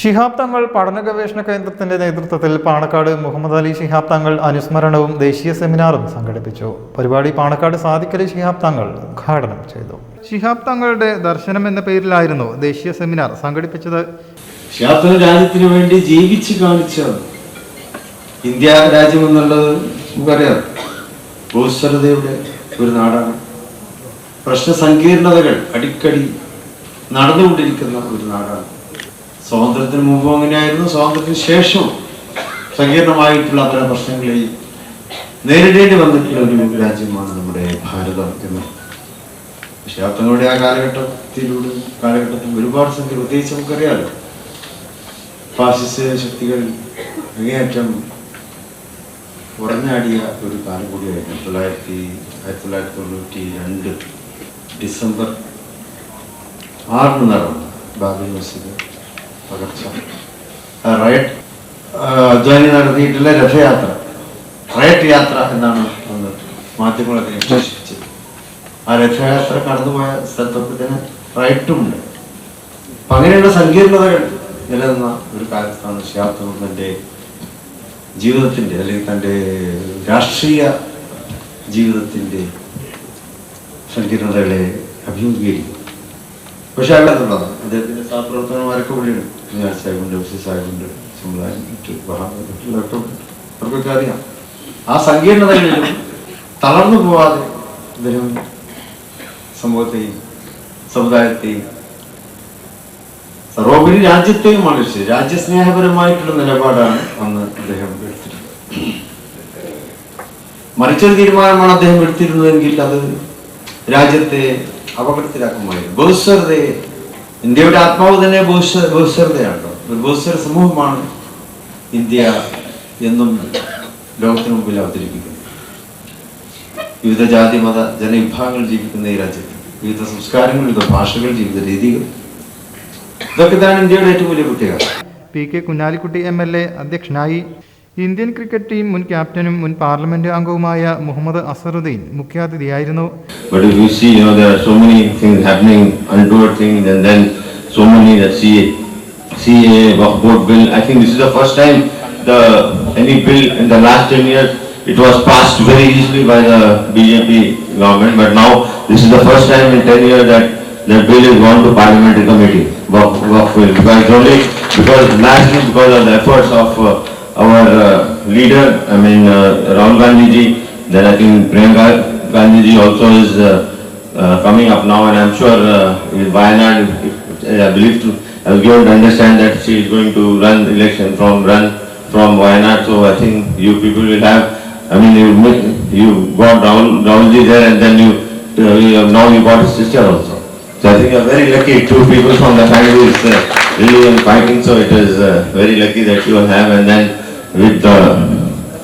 ശിഹാബ് തങ്ങൾ പഠന ഗവേഷണ കേന്ദ്രത്തിന്റെ നേതൃത്വത്തിൽ പാണക്കാട് മുഹമ്മദ് അലി ശിഹാബ് തങ്ങൾ അനുസ്മരണവും ദേശീയ സെമിനാറും സംഘടിപ്പിച്ചു. പരിപാടി പാണക്കാട് സാദിഖലി ശിഹാബ് തങ്ങൾ ഉദ്ഘാടനം ചെയ്തു. ശിഹാബ് തങ്ങളുടെ ദർശനം എന്ന പേരിലായിരുന്നു ദേശീയ സെമിനാർ സംഘടിപ്പിച്ചത്. ശാസ്ത്ര രാജ്യത്തിന് വേണ്ടി ജീവിച്ച് കാണിച്ച ഇന്ത്യ രാജ്യം എന്നുള്ളത് നമുക്കറിയാം. ഒരു നാടാണ്. പ്രശ്ന സങ്കീർണതകൾ അടിക്കടി നടന്നുകൊണ്ടിരിക്കുന്ന ഒരു നാടാണ്. സ്വാതന്ത്ര്യത്തിന് മുമ്പ് അങ്ങനെയായിരുന്നു. സ്വാതന്ത്ര്യത്തിന് ശേഷവും സങ്കീർണമായിട്ടുള്ള പല പ്രശ്നങ്ങളെയും നേരിടേണ്ടി വന്നിട്ടുള്ള ഒരു രാജ്യമാണ് നമ്മുടെ ഭാരതം എന്ന്. ശാസ്ത്രങ്ങളുടെ ആ കാലഘട്ടത്തിലൂടെ കാലഘട്ടത്തിൽ ഒരുപാട് സംഖ്യ പ്രത്യേകിച്ച് നമുക്കറിയാലോ. ഫാസിസ്റ്റ് ശക്തികൾ അങ്ങേയറ്റം ഉറഞ്ഞാടിയ ഒരു കാലം കൂടിയായിരുന്നു. തൊള്ളായിരത്തി ആയിരത്തി തൊള്ളായിരത്തി തൊണ്ണൂറ്റി രണ്ട് ഡിസംബർ ആറിന് നടന്നു ബാബരി മസ്ജിദ്. പകർച്ച റയറ്റ് അദ്വാനി നടത്തിയിട്ടുള്ള രഥയാത്ര. റയറ്റ് യാത്ര എന്നാണ് അന്ന് മാധ്യമങ്ങളൊക്കെ വിശേഷിപ്പിച്ചത്. ആ രഥയാത്ര കടന്നുപോയ സ്ഥലത്തൊക്കെ തന്നെ റയറ്റുമുണ്ട് അപ്പൊ അങ്ങനെയുള്ള സങ്കീർണതകൾ നിലനിന്ന ഒരു കാലത്താണ് ശാസ്ത്രം തന്റെ ജീവിതത്തിന്റെ അല്ലെങ്കിൽ തന്റെ രാഷ്ട്രീയ ജീവിതത്തിന്റെ സങ്കീർണതകളെ അഭിമുഖീകരിക്കുന്നത്. പക്ഷെ അല്ലാത്തതാണ് അദ്ദേഹത്തിന്റെ സഹപ്രവർത്തകന്മാരൊക്കെ ഇവിടെയുണ്ട്. ഞാൻ സാഹിബുണ്ട് സി സാഹിബുണ്ട് സമുദായം മറ്റ് മറ്റുള്ളവരൊക്കെ അവർക്കൊക്കെ അറിയാം. ആ സങ്കീർണതകളിലും തളർന്നു പോവാതെ ഇവരും സമൂഹത്തെയും സമുദായത്തെയും സർവോപരി രാജ്യത്തെയും മനുഷ്യ രാജ്യസ്നേഹപരമായിട്ടുള്ള നിലപാടാണ് അന്ന് അദ്ദേഹം എടുത്തിരുന്നത്. മറിച്ചൊരു തീരുമാനമാണ് അദ്ദേഹം എടുത്തിരുന്നതെങ്കിൽ അത് രാജ്യത്തെ അപകടത്തിലാക്കുമായിരുന്നു. ബഹുസ്വരതയെ ഇന്ത്യയുടെ ആത്മാവ് തന്നെ ബഹുസ്വ ബഹുസ്വരതയാണല്ലോ ഒരു സമൂഹമാണ് ഇന്ത്യ എന്നും ലോകത്തിന് മുമ്പിൽ അവതരിപ്പിക്കുന്നത്. വിവിധ ജാതി മത ജനവിഭാഗങ്ങൾ ജീവിക്കുന്ന ഈ രാജ്യത്ത് വിവിധ സംസ്കാരങ്ങൾ വിവിധ ഭാഷകൾ ജീവിത രീതികൾ. ഇതൊക്കെ തന്നെ ഇന്ത്യയുടെ ഏറ്റവും വലിയ പ്രത്യേകത P K Kunhalikutty M L A അധ്യക്ഷനായി ഇന്ത്യൻ ക്രിക്കറ്റ് ടീം മുൻ ക്യാപ്റ്റനും മുൻ പാർലമെന്റ് അംഗവുമായ മുഹമ്മദ് അസറുദ്ദീൻ മുഖ്യാതിഥിയായിരുന്നു But if you see, you know, there are so many things happening, untoward things, and then so many that CA, CA, board bill. I think this is the first time the any bill in the last 10 years it was passed very easily by the BJP government, but now this is the first time in 10 years that the bill is gone to parliamentary committee, work, work bill, because only because largely because of the efforts of uh, uh, leader, I mean uh, Rahul Gandhi ji, then I think Priyanka Gandhi ji also is uh, uh, coming up now and I'm sure uh, Wayanad, I believe to, I was given to understand that she is going to run election from, run from Wayanad, so I think you people will have, I mean, you, you got Rahul, Rahul ji there and then you, uh, you now you got his sister also. So I think you're very lucky, two people from the family is uh, really in fighting, so it is uh, very lucky that you have and then with the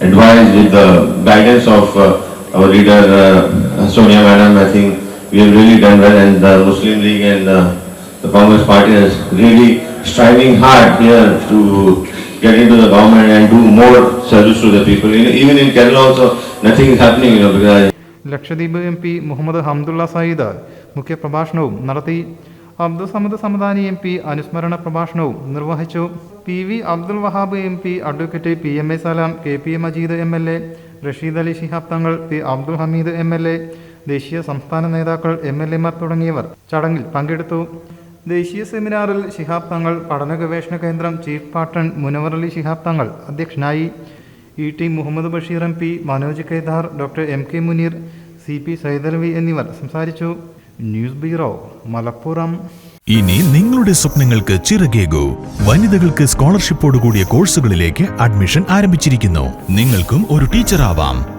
advice, with the guidance of uh, our leader uh, Sonia Madam, I think we have really done well and the Muslim League and uh, the Congress Party is really striving hard here to get into the government and do more service to the people. You know, Even in Kerala also, nothing is happening, you know, because Lakshadweep M P Muhammad Hamdullah Sayeed മുഖ്യപ്രഭാഷണവും നടത്തി Abdul Samad Samadani M P അനുസ്മരണ പ്രഭാഷണവും നിർവഹിച്ചു. P V Abdul Wahab M P advocate P M A Salam K P Majeed M L A Rasheed Ali Shihab Thangal P Abdul Hameed M L A ദേശീയ സംസ്ഥാന നേതാക്കൾ M L എമാർ തുടങ്ങിയവർ ചടങ്ങിൽ പങ്കെടുത്തു. ദേശീയ സെമിനാറിൽ ശിഹാബ് തങ്ങൾ പഠന ഗവേഷണ കേന്ദ്രം ചീഫ് പാട്ടൺ മുനവർ അലി ശിഹാബ് തങ്ങൾ അധ്യക്ഷനായി. E T Muhammad Basheer M P Manoj Kedar doctor M K Muneer C P Saithalavi എന്നിവർ സംസാരിച്ചു. News bureau Malappuram. ഇനി നിങ്ങളുടെ സ്വപ്നങ്ങൾക്ക് ചിറകേകൂ. വനിതകൾക്ക് സ്കോളർഷിപ്പോടുകൂടിയ കോഴ്സുകളിലേക്ക് അഡ്മിഷൻ ആരംഭിച്ചിരിക്കുന്നു. നിങ്ങൾക്കും ഒരു ടീച്ചറാവാം.